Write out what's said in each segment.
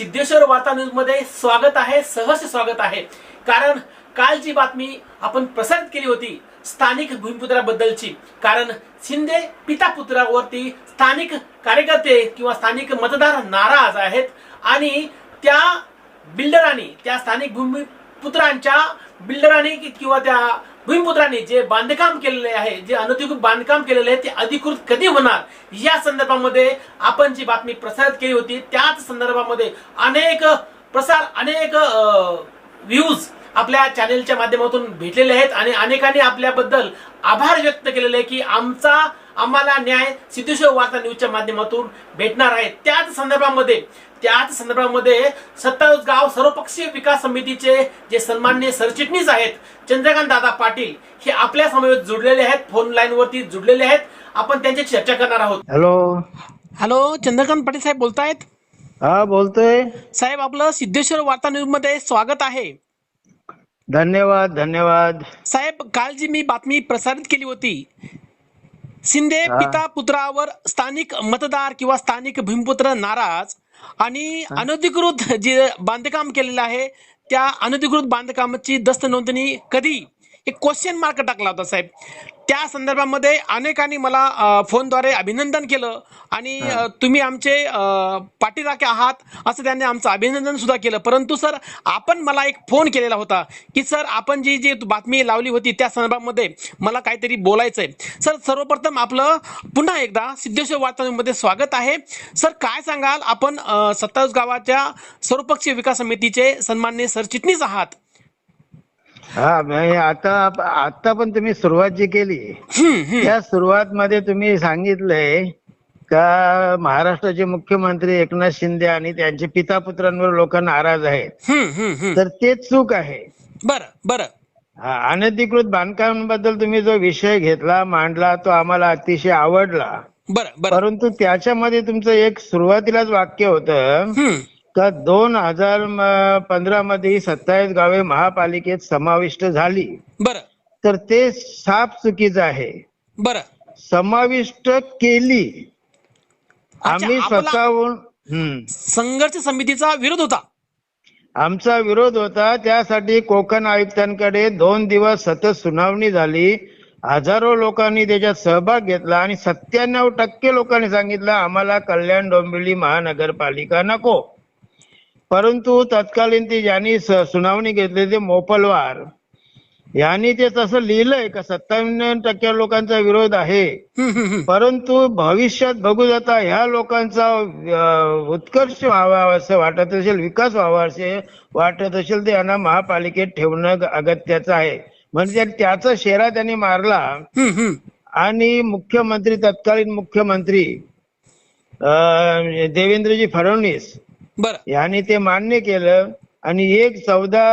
सिद्धेश्वर वार्ता न्यूजमध्ये स्वागत आहे सहर्ष स्वागत आहे. कारण कालची बातमी आपण प्रसारित केली होती स्थानिक भूमिपुत्राबद्दलची. कारण शिंदे पिता पुत्रावरती स्थानिक कार्यकर्ते किंवा स्थानिक मतदार नाराज आहेत आणि त्या बिल्डरांनी त्या स्थानिक भूमिपुत्रांच्या बिल्डरांनी कि- किंवा त्या भूमिपुत्रांनी जे बांधकाम केलेले आहे जे अनधिकृत बांधकाम केलेले आहे ते अधिकृत कधी होणार? या संदर्भामध्ये आपण जी बातमी प्रसारित केली होती त्याच संदर्भामध्ये अनेक प्रसार अनेक व्ह्यूज आपल्या चॅनेलच्या माध्यमातून भेटलेले आहेत आणि अनेकांनी आपल्याबद्दल आभार व्यक्त केलेले आहे की आमचा आम्हाला न्याय सिद्धेश्वर वार्ता न्यूजच्या माध्यमातून भेटणार आहे. त्याच संदर्भामध्ये त्याच संदर्भामध्ये सत्तावीस गाव सर्वपक्षीय विकास समितीचे जे सन्माननीय सरचिटणीस आहेत चंद्रकांत दादा पाटील हे आपल्या समवेत जुडलेले आहेत फोन लाईन वरती जुडलेले आहेत. आपण त्यांची चर्चा करणार आहोत. हॅलो. हॅलो चंद्रकांत पाटील साहेब बोलतायत? हा बोलतोय. साहेब आपलं सिद्धेश्वर वार्ता न्यूजमध्ये स्वागत आहे. धन्यवाद धन्यवाद. साहेब काल जी मी बातमी प्रसारित केली होती शिंदे. पिता पुत्रावर स्थानिक मतदार किंवा स्थानिक भूमिपुत्र नाराज आणि अनधिकृत जे बांधकाम केलेलं आहे त्या अनधिकृत बांधकामाची दस्त नोंदणी कधी? एक क्वेश्चन मार्क टाकला होता साहेब. त्या संदर्भामध्ये अनेकांनी मला फोनद्वारे अभिनंदन केलं आणि तुम्ही आमचे पाठीराखे आहात असं त्यांनी आमचं अभिनंदन सुद्धा केलं. परंतु सर आपण मला एक फोन केलेला होता की सर आपण जी जी बातमी लावली होती त्या संदर्भामध्ये मला काहीतरी बोलायचंय. सर सर्वप्रथम आपलं पुन्हा एकदा सिद्धेश्वर वार्तामध्ये स्वागत आहे. सर काय सांगाल? आपण सत्तावीस गावाच्या सर्वपक्षीय विकास समितीचे सन्माननीय सरचिटणीस आहात. हा म्हणजे आता आता पण तुम्ही सुरुवात जी केली. त्या सुरुवात मध्ये तुम्ही सांगितलंय का महाराष्ट्राचे मुख्यमंत्री एकनाथ शिंदे आणि त्यांचे पिता पुत्रांवर लोक नाराज आहेत. तर ते चूक आहे बरं बरं हा, अनधिकृत बांधकामाबद्दल तुम्ही जो विषय घेतला मांडला तो आम्हाला अतिशय आवडला बरं परंतु त्याच्यामध्ये तुमचं एक सुरुवातीलाच वाक्य होतं. का दोन हजार पंधरा मध्ये सत्तावीस गावे महापालिकेत समाविष्ट झाली. बरं. तर ते साफ चुकीचं आहे. बरं. समाविष्ट केली. आम्ही स्वतःहून. संघर्ष समितीचा विरोध होता. आमचा विरोध होता त्यासाठी कोकण आयुक्तांकडे दोन दिवस सतत सुनावणी झाली. हजारो लोकांनी त्याच्यात सहभाग घेतला आणि सत्त्याण्णव टक्के लोकांनी सांगितलं आम्हाला कल्याण डोंबिवली महानगरपालिका नको. परंतु तत्कालीन ते ज्यांनी सुनावणी घेतली ते मोपलवार यांनी ते तसं लिहिलंय का सत्तावन्न टक्के लोकांचा विरोध आहे. परंतु भविष्यात बघू जाता ह्या लोकांचा उत्कर्ष व्हावा असं वाटत असेल विकास व्हावा असे वाटत असेल तर यांना महापालिकेत ठेवणं अगत्याचं आहे म्हणजे त्याचा शेरा त्यांनी मारला. आणि मुख्यमंत्री तत्कालीन मुख्यमंत्री देवेंद्रजी फडणवीस बरं. यांनी ते मान्य केलं आणि एक चौदा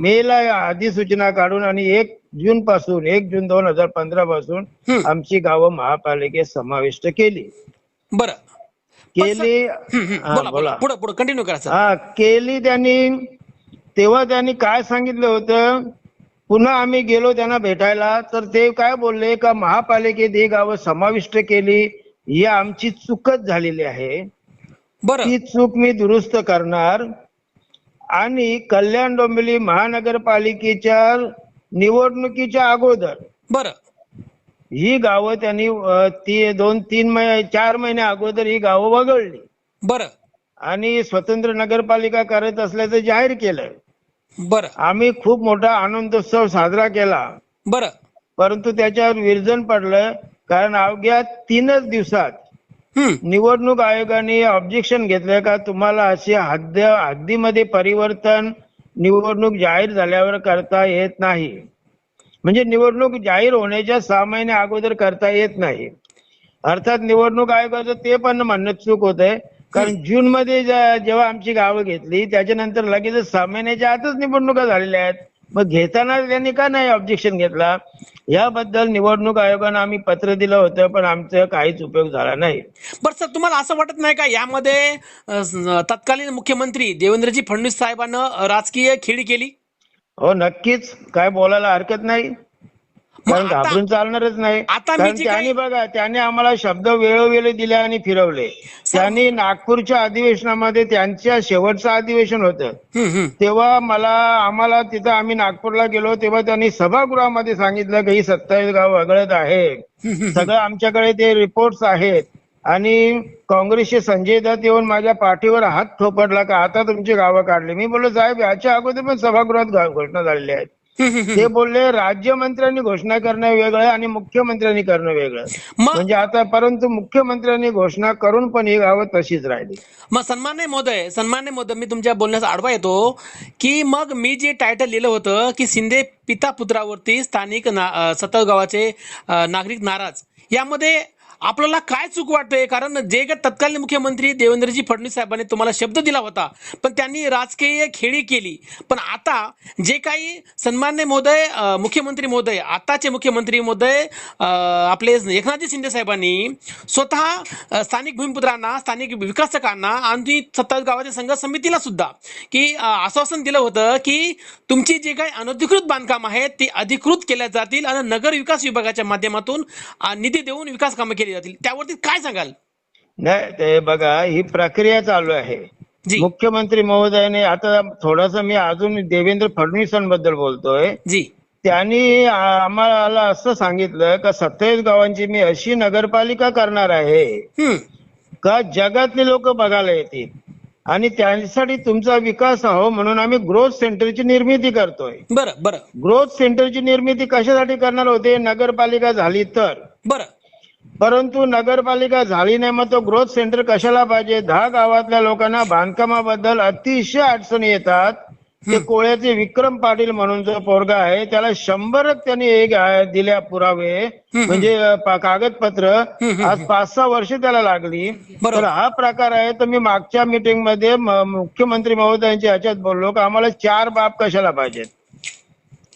मेला अधिसूचना काढून आणि एक जून पासून एक जून दोन हजार पंधरा पासून. आमची गावं महापालिकेत समाविष्ट केली. बरं. केली बोला पुढे पुढे कंटिन्यू करा हा केली त्यांनी. तेव्हा त्यांनी काय सांगितलं होतं? पुन्हा आम्ही गेलो त्यांना भेटायला. तर ते काय बोलले? का महापालिकेत ही गावं समाविष्ट केली. ही आमची चूकच झालेली आहे. बरं. ती चूक मी दुरुस्त करणार. आणि कल्याण डोंबिवली महानगरपालिकेच्या निवडणुकीच्या अगोदर बरं. ही गावं त्यांनी अ, ती दोन तीन महिने चार महिने अगोदर ही गावं वगळली. बरं. आणि स्वतंत्र नगरपालिका करत असल्याचं जाहीर केलं बरं. आम्ही खूप मोठा आनंदोत्सव साजरा केला. बरं. परंतु त्याच्यावर विरजन पडलं. कारण अवघ्या तीनच दिवसात निवडणूक आयोगाने ऑब्जेक्शन घेतलं का? तुम्हाला असे हद्द हद्दीमध्ये परिवर्तन निवडणूक जाहीर झाल्यावर करता येत नाही. म्हणजे निवडणूक जाहीर होण्याच्या सहा महिने अगोदर करता येत नाही. अर्थात निवडणूक आयोगाचं ते पण म्हणणं चूक होत आहे कारण जून मध्ये जेव्हा आमची गावं घेतली त्याच्यानंतर लगेच सहा महिन्याच्या आतच निवडणुका झालेल्या आहेत. मग घेताना त्यांनी का नाही ऑब्जेक्शन घेतला? याबद्दल निवडणूक आयोगानं आम्ही पत्र दिलं होतं पण आमचं काहीच उपयोग झाला नाही. बरं सर तुम्हाला असं वाटत नाही का यामध्ये अ, तत्कालीन मुख्यमंत्री देवेंद्रजी फडणवीस साहेबांना राजकीय खेळी केली? हो नक्कीच. काय बोलायला हरकत नाही. कारण आता- घाबरून चालणारच नाही. आता मी कारण जी त्यांनी बघा त्यांनी आम्हाला शब्द वेळोवेळी दिले आणि फिरवले. त्यांनी नागपूरच्या अधिवेशनामध्ये त्यांच्या शेवटचं अधिवेशन होतं. हम्म, हम्म. तेव्हा मला आम्हाला तिथं आम्ही नागपूरला गेलो तेव्हा त्यांनी सभागृहामध्ये सांगितलं की ही सत्तावीस गाव वगळत आहे सगळं आमच्याकडे ते रिपोर्ट्स आहेत. आणि काँग्रेसचे संजय दत्त येऊन माझ्या पाठीवर हात थोपटला का आता तुमची गावं काढली. मी बोललो साहेब याच्या अगोदर पण सभागृहात गा- घोषणा झालेल्या आहेत. ते बोलले राज्यमंत्र्यांनी घोषणा करणं वेगळं आणि मुख्यमंत्र्यांनी करणं वेगळं म्हणजे आता परंतु मुख्यमंत्र्यांनी घोषणा करून पण ही गावं तशीच राहिली. मग सन्मान्य मोदय सन्मान्य मोदय मी तुमच्या बोलण्यास आडवा येतो की मग मी जे टायटल लिहिलं होतं की शिंदे पिता पुत्रावरती स्थानिक ना- अ, सतत गावाचे नागरिक नाराज यामध्ये आपल्याला काय चूक वाटतंय? कारण जे काही तत्कालीन मुख्यमंत्री देवेंद्रजी फडणवीस साहेबांनी तुम्हाला शब्द दिला होता पण त्यांनी राजकीय खेळी केली. पण आता जे काही सन्मान्य महोदय मुख्यमंत्री महोदय आताचे मुख्यमंत्री महोदय आपले एकनाथजी शिंदे साहेबांनी स्वतः स्थानिक भूमिपुत्रांना स्थानिक विकासकांना आणि सत्तावीस गावाच्या संघ समितीला सुद्धा की आश्वासन दिलं होतं की तुमची जे काही अनधिकृत बांधकाम आहेत ती अधिकृत केल्या जातील आणि नगर विकास विभागाच्या माध्यमातून निधी देऊन विकास कामं केली जातील त्यावरती काय सांगाल? नाही ते बघा ही प्रक्रिया चालू आहे. जी. मुख्यमंत्री महोदयाने आता थोडंसं मी अजून देवेंद्र फडणवीसांबद्दल बोलतोय. जी. त्यांनी आम्हाला असं सांगितलं का सत्तावीस गावांची मी अशी नगरपालिका करणार आहे का जगातले लोक बघायला येतील. आणि त्यासाठी तुमचा विकास हवा म्हणून आम्ही ग्रोथ सेंटरची निर्मिती करतोय. बरं बरं. ग्रोथ सेंटरची निर्मिती कशासाठी करणार होते? नगरपालिका झाली तर. बरं. परंतु नगरपालिका झाली नाही मग तो ग्रोथ सेंटर कशाला पाहिजे? दहा गावातल्या लोकांना बांधकामाबद्दल अतिशय अडचणी येतात. ते कोळ्याचे विक्रम पाटील म्हणून जो पोरगा आहे त्याला शंभरच त्यांनी एक दिल्या पुरावे. म्हणजे कागदपत्र. आज पाच सहा वर्ष त्याला लागली. तर हा प्रकार आहे तर मी मागच्या मीटिंगमध्ये मुख्यमंत्री महोदयांच्या ह्याच्यात बोललो की आम्हाला चार बाब कशाला पाहिजेत?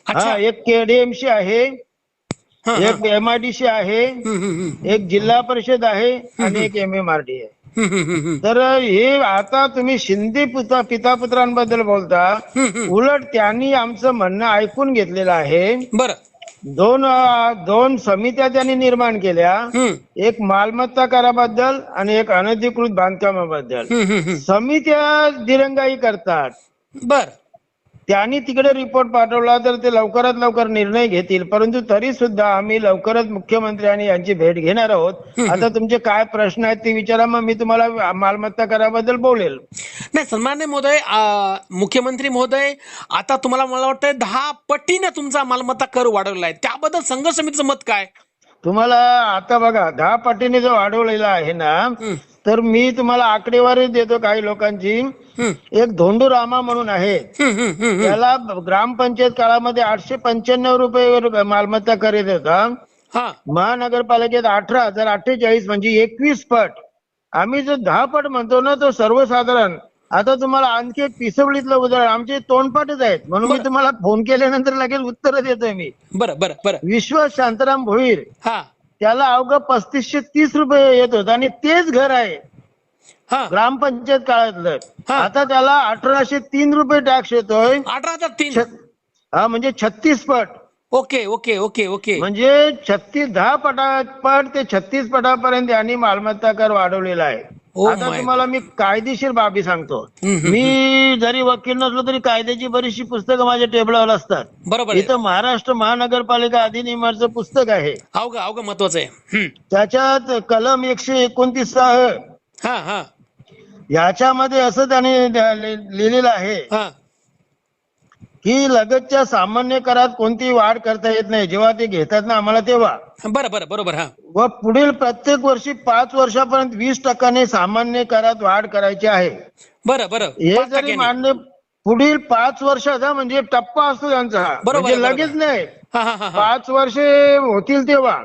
हा एक केडीएमसी आहे. एक एमआयडीसी आहे. एक जिल्हा परिषद आहे आणि एक एम एम आर डी आहे. तर हे आता तुम्ही शिंदे पुता पिता पुत्रांबद्दल बोलता. उलट त्यांनी आमचं म्हणणं ऐकून घेतलेलं आहे. बरं. दोन दोन समित्या त्यांनी निर्माण केल्या. एक मालमत्ता कराबद्दल आणि एक अनधिकृत बांधकामाबद्दल. समित्या दिरंगाई करतात. बरं. त्यांनी तिकडे रिपोर्ट पाठवला तर ते लवकरात लवकर निर्णय घेतील. परंतु तरी सुद्धा आम्ही लवकरच मुख्यमंत्री आणि यांची भेट घेणार आहोत. आता तुमचे काय प्रश्न आहेत ते विचारा मग मी तुम्हाला मालमत्ता कराबद्दल बोलेल. नाही सन्मान्य महोदय मुख्यमंत्री महोदय आता तुम्हाला मला वाटतं दहा पटीने तुमचा मालमत्ता कर वाढवला आहे. त्याबद्दल संघर्ष समितीचं मत काय? तुम्हाला आता बघा दहा पटीने जो वाढवलेला आहे ना तर मी तुम्हाला आकडेवारी देतो काही लोकांची. एक धोंडू रामा म्हणून आहे. त्याला ग्रामपंचायत काळामध्ये आठशे पंच्याण्णव रुपये मालमत्ता करीत होता. महानगरपालिकेत अठरा हजार अठ्ठेचाळीस म्हणजे एकवीस पट. आम्ही जो दहा पट म्हणतो ना तो सर्वसाधारण आता तुम्हाला आणखी एक पिसवलीतलं उदाहरण आमचे तोंडपाठच आहेत. म्हणून मी बरं. तुम्हाला फोन केल्यानंतर लगेच उत्तर देतोय मी. बरं बरं बरं. विश्वास शांताराम भोईर. हा. त्याला अवघं पस्तीसशे तीस रुपये येत होत आणि तेच घर आहे. हा. ग्रामपंचायत काळातलं. हा. आता त्याला अठराशे तीन रुपये टॅक्स येतोय. अठरा हजार तीन. छ- हा म्हणजे छत्तीस पट. Okay okay okay okay. म्हणजे छत्तीस दहा पटा पट ते छत्तीस पटापर्यंत यांनी मालमत्ता कर वाढवलेला आहे. आता my तुम्हाला मी कायदेशीर बाबी सांगतो. मी जरी वकील नसलो तरी कायद्याची बरीचशी पुस्तकं माझ्या टेबलावर असतात. बरोबर आहे. इथं महाराष्ट्र महानगरपालिका अधिनियमाचं पुस्तक आहे. अवघं अवघं महत्वाचं आहे. हम्म. त्याच्यात कलम एकशे एकोणतीस सह हा हा. याच्यामध्ये असं त्याने लिह- लिहिलेलं आहे हा. की लगतच्या सामान्य करात कोणतीही वाढ करता येत नाही. जेव्हा ते घेतात ना आम्हाला तेव्हा. बरं बरं बरोबर हा. व पुढील प्रत्येक वर्षी पाच वर्षापर्यंत वीस टक्क्याने सामान्य करात वाढ करायची आहे. बरं बरं. हे पाच जरी टक्क्यांनी. मान्य पुढील पाच वर्षाचा म्हणजे टप्पा असतो त्यांचा बरोबर म्हणजे आहे, लगेच नाही. हा हा हा हा. पाच वर्षे होतील तेव्हा.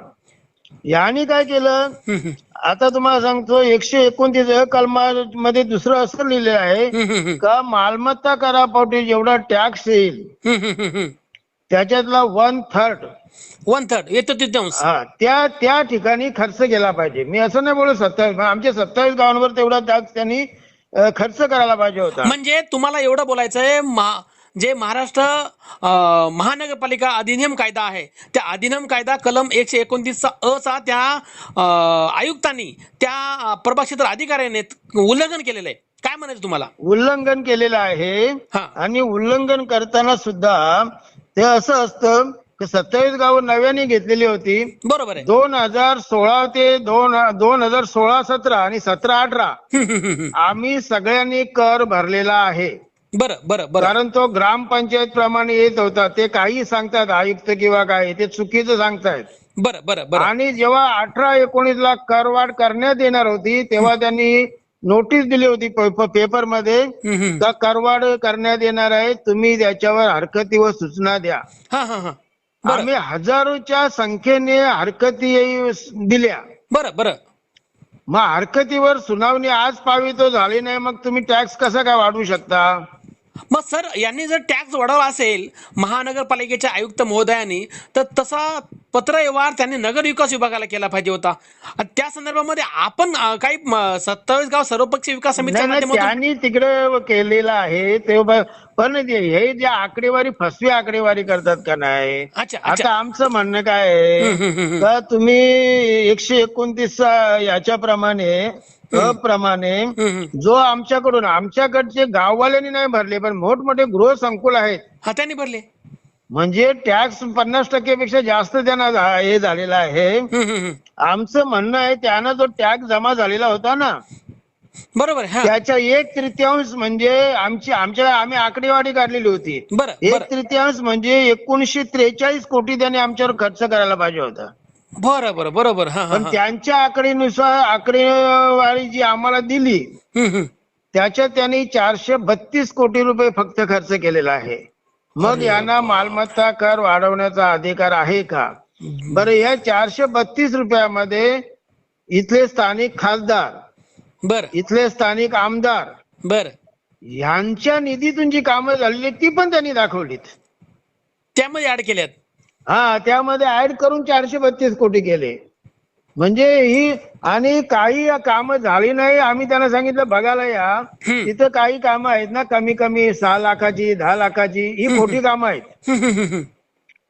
यांनी काय केलं? हम्म, हम्म, आता तुम्हाला सांगतो एकशे एकोणतीस कलमामध्ये दुसरं असं लिहिलेलं आहे. का मालमत्ता करापोटी जेवढा टॅक्स येईल. त्याच्यातला वन थर्ड वन थर्ड येतो तृतीयांश हा त्या त्या ठिकाणी खर्च केला पाहिजे. मी असं नाही बोलत सत्तावीस आमच्या सत्तावीस गावांवर तेवढा टॅक्स त्यांनी खर्च करायला पाहिजे होता. म्हणजे तुम्हाला एवढं बोलायचंय मा- जे महाराष्ट्र महानगरपालिका अधिनियम कायदा आहे त्या अधिनियम कायदा कलम एकशे एकोणतीसचा अ चा त्या आयुक्तांनी त्या अ, प्रभाग क्षेत्र अधिकाऱ्याने उल्लंघन केलेलं आहे. काय म्हणायचं तुम्हाला? उल्लंघन केलेलं आहे हा. आणि उल्लंघन करताना सुद्धा ते असं असतं की सत्तावीस गावं नव्याने घेतलेली होती. बरोबर आहे. दोन हजार सोळा ते दोन दोन हजार सोळा सतरा आणि सतरा अठरा. आम्ही सगळ्यांनी कर भरलेला आहे. बरं बरं बरं. कारण तो ग्रामपंचायत प्रमाणे येत होता ते काही सांगतात आयुक्त किंवा काय ते चुकीचं सांगतायत. बरं बरं बरं. आणि जेव्हा अठरा एकोणीस ला करवाढ करण्यात येणार होती तेव्हा त्यांनी नोटीस दिली होती पेपरमध्ये हम्म, हम्म. का करवाढ करण्यात येणार आहे तुम्ही त्याच्यावर हरकती व सूचना द्या. हा हा हा. बरं. आम्ही हजारोच्या संख्येने हरकती दिल्या. बरं बरं. मग हरकतीवर सुनावणी आज पावी तो झाली नाही मग तुम्ही टॅक्स कसा काय वाढवू शकता? मग सर यांनी जर टॅक्स वाढवला असेल महानगरपालिकेच्या आयुक्त महोदयांनी तर तसा पत्रव्यवहार त्यांनी नगर विकास विभागाला केला पाहिजे होता. त्या संदर्भामध्ये आपण काही सत्तावीस गाव सर्वपक्षीय विकास माध्यमातून त्यांनी तिकडे केलेलं आहे ते पण हे जे आकडेवारी फसवी आकडेवारी करतात का नाही? अच्छा आता अच्छा आमचं म्हणणं काय आहे. का तुम्ही एकशे एकोणतीस याच्याप्रमाणे प्रमाणे. जो आमच्याकडून आमच्याकडचे गाववाल्यांनी नाही भरले पण मोठमोठे गृहसंकुल आहेत. हा त्यांनी भरले. म्हणजे टॅक्स पन्नास टक्केपेक्षा जास्त त्यांना हे झालेलं आहे. आमचं म्हणणं आहे त्यानं जो टॅक्स जमा झालेला होता ना बरोबर हा. त्याच्या एक तृतीयांश म्हणजे आमची आमच्या आम्ही आकडेवारी काढलेली होती. एक तृतीयांश म्हणजे एकोणीसशे त्रेचाळीस कोटी त्याने आमच्यावर खर्च करायला पाहिजे होता. बरं बरं बरोबर. हा पण. त्यांच्या आकडेनुसार आकडेवारी जी आम्हाला दिली. त्याच्यात त्यांनी चारशे बत्तीस कोटी रुपये फक्त खर्च केलेला आहे. मग यांना मालमत्ता कर वाढवण्याचा अधिकार आहे का? बरं या चारशे बत्तीस रुपयामध्ये इथले स्थानिक खासदार बरं. इथले स्थानिक आमदार बरं. यांच्या निधीतून जी कामं झालेली ती पण त्यांनी दाखवलीत. त्यामध्ये ऍड केल्यात. हा त्यामध्ये ऍड करून चारशे बत्तीस कोटी केले म्हणजे ही आणि काही कामं झाली नाही आम्ही त्यांना सांगितलं बघायला या. तिथं काही कामं आहेत ना कमी कमी सहा लाखाची दहा लाखाची ही मोठी कामं आहेत.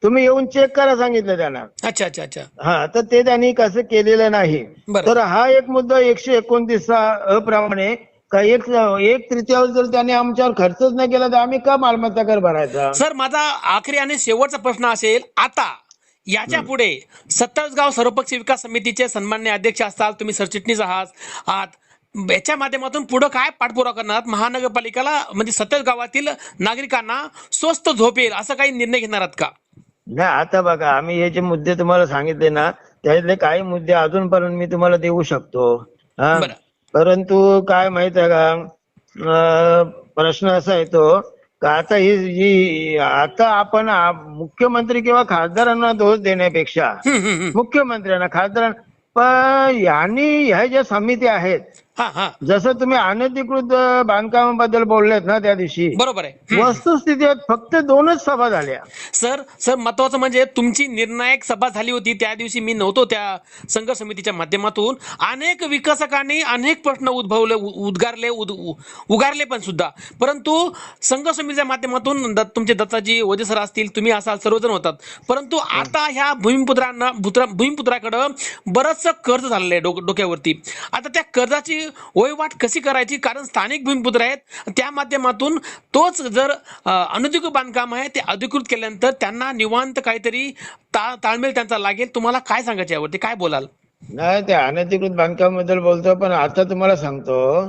तुम्ही येऊन चेक करा सांगितलं त्यांना अच्छा अच्छा अच्छा हा तर ते त्यांनी कसं केलेलं नाही. तर हा एक मुद्दा एकशे एकोणतीस अप्रमाणे का एक एक तृतीयांश जर त्यांनी आमच्यावर खर्चच नाही केला तर आम्ही का मालमत्ता कर भरायचा? सर माझा आखरी आणि शेवटचा प्रश्न असेल आता याच्यापुढे सत्तावीस गाव सर्वपक्षीय विकास समितीचे सन्मान्य अध्यक्ष असताल तुम्ही सरचिटणीस आहात आहात. याच्या माध्यमातून पुढे काय पाठपुरावा करणार? महानगरपालिकेला म्हणजे सत्तावीस गावातील नागरिकांना स्वस्त झोप येईल असं काही निर्णय घेणार आहात का? नाही आता बघा आम्ही हे जे मुद्दे तुम्हाला सांगितले ना त्यातले काही मुद्दे अजूनपर्यंत मी तुम्हाला देऊ शकतो. बरं. परंतु काय माहीत आहे का प्रश्न असा येतो का आता ही जी आता आपण मुख्यमंत्री किंवा खासदारांना दोष देण्यापेक्षा. मुख्यमंत्र्यांना खासदारांना पण यांनी ह्या ज्या समित्या आहेत जसं तुम्ही अनधिकृत बांधकामाबद्दल बोललेत ना त्या दिवशी बरोबर आहे. वस्तुस्थितीत फक्त दोनच सभा झाल्या. सर सर महत्वाचं म्हणजे तुमची निर्णायक सभा झाली होती त्या दिवशी मी नव्हतो त्या संघ समितीच्या माध्यमातून. अनेक विकासकांनी अनेक प्रश्न उद्भवले उद्गारले उद- उगारले पण सुद्धा. परंतु संघ समितीच्या माध्यमातून तुमचे दत्ताजी वजे सर असतील तुम्ही असाल सर्वजण होतात. परंतु आता ह्या भूमिपुत्रांना भूत्रा- भूमिपुत्राकडं बरंचसं कर्ज झालेलं आहे डोक- डोक्यावरती. आता त्या कर्जाची वहिवाट कशी करायची? कारण स्थानिक भूमिपुत्र आहेत. त्या माध्यमातून तोच जर अनधिकृत बांधकाम आहे ते अधिकृत केल्यानंतर त्यांना निवांत काहीतरी ता ताळमेळ त्यांचा लागेल. तुम्हाला काय सांगायचं यावरती? काय बोलाल? नाही ते अनधिकृत बांधकामाबद्दल बोलतो पण आता तुम्हाला सांगतो.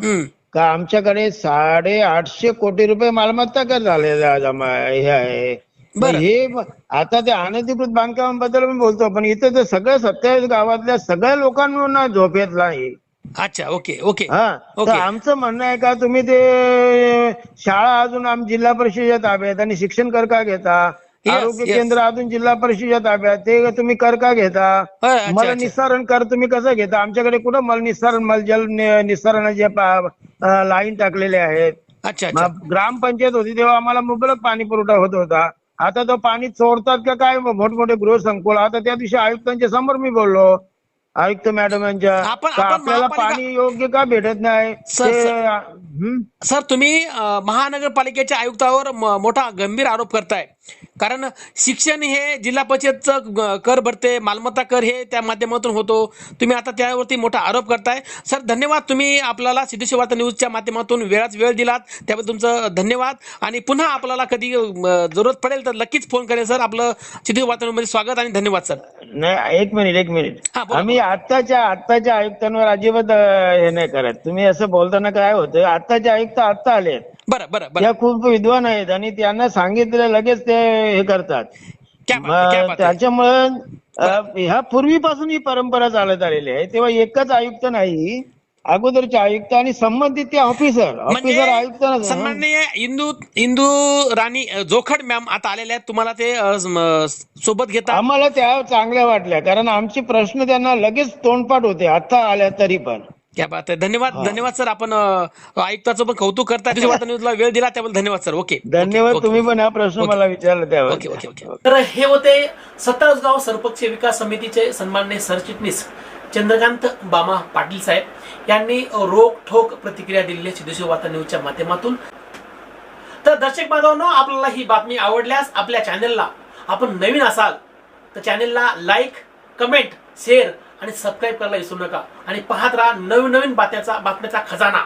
का आमच्याकडे साडे आठशे कोटी रुपये मालमत्ता कर जमा हे आहे. हे आता ते अनधिकृत बांधकामाबद्दल बोलतो पण इथं तर सगळ्या सत्तावीस गावातल्या सगळ्या लोकांना झोप येत नाही. अच्छा ओके ओके हा तर ओके. आमचं म्हणणं आहे का तुम्ही ते शाळा अजून आम जिल्हा परिषदेच्या ताब्यात आणि शिक्षण कर का घेता? Yes, आरोग्य yes. केंद्र अजून जिल्हा परिषदेच्या ताब्यात ते तुम्ही कर का घेता? अच्छा, मल अच्छा. निस्सारण कर तुम्ही कसं घेता? आमच्याकडे कुठं मल निस्सारण मलजल नि- निस्सारणाचे लाईन टाकलेले आहेत. अच्छा अच्छा. मग ग्रामपंचायत होती तेव्हा आम्हाला मुबलक पाणी पुरवठा होत होता. आता तो पाणी चोरतात का काय? मोठमोठे गृहसंकुल. आता त्या दिवशी आयुक्तांच्या समोर मी बोललो. आयुक्त मॅडम यांच्या आपण- का आपण आपल्याला महापालिका- पाणी योग्य का भेटत नाही सर, ते, सर. हं? सर तुम्ही अ, महानगरपालिकेच्या आयुक्तावर म- मोठा गंभीर आरोप करताय कारण शिक्षण हे जिल्हा परिषदचं कर भरते मालमत्ता कर हे त्या माध्यमातून होतो. तुम्ही आता त्यावरती मोठा आरोप करताय. सर धन्यवाद. तुम्ही आपल्याला सिद्धेश्वर वार्ता न्यूजच्या माध्यमातून वेळाच वेळ दिलात. त्याबद्दल तुमचं धन्यवाद. आणि पुन्हा आपल्याला कधी जरूरत पडेल तर नक्कीच फोन करेल सर. आपलं सिद्धेश्वर वार्ता न्यूजमध्ये स्वागत आणि धन्यवाद सर. नाही एक मिनिट एक मिनिट. आम्ही आत्ताच्या आत्ताच्या आयुक्तांवर अजिबात हे नाही करत. तुम्ही असं बोलताना काय होतं? आत्ताचे आयुक्त आत्ता आलेत. बरं बरं बरं. त्या खूप विद्वान आहेत आणि त्यांना सांगितलं लगेच ते हे करतात. क्या बात आहे, क्या मग बात आहे. त्याच्यामुळं ह्या पूर्वीपासून ही परंपरा चालत आलेली आहे. तेव्हा एकच आयुक्त नाही अगोदरचे आयुक्त आणि संबंधित ते ऑफिसर ऑफिसर आयुक्त म्हणजे नसतात. सन्माननीय इंदू इंदू राणी अ, जोखड मॅम आता आलेल्या आहेत. तुम्हाला ते अ, म, सोबत घेता? आम्हाला त्या चांगल्या वाटल्या कारण आमचे प्रश्न त्यांना लगेच तोंडपाठ होते आता आल्या तरी पण. क्या बात आहे धन्यवाद धन्यवाद सर. आपण अ, आयुक्ताचं पण कौतुक करता. वार्ता न्यूजला वेळ दिला त्याबद्दल धन्यवाद सर. ओके. धन्यवाद. तुम्ही पण हा प्रश्न ओके. मला विचारला त्यावर. Okay okay okay. तर हे होते सत्तासगाव सरपंच विकास समितीचे सन्मान्य सरचिटणीस चंद्रकांत बामा पाटील साहेब. यांनी रोख ठोक प्रतिक्रिया दिलेली आहे सिद्धेश्वर वार्ता न्यूजच्या माध्यमातून. तर दर्शक बांधवांनो आपल्याला ही बातमी आवडल्यास आपल्या चॅनलला आपण नवीन असाल तर चॅनलला लाईक कमेंट शेअर आणि सबस्क्राईब करायला विसरू नका. आणि पाहत राहा नवीन नवीन बातम्याचा बातम्याचा खजाना.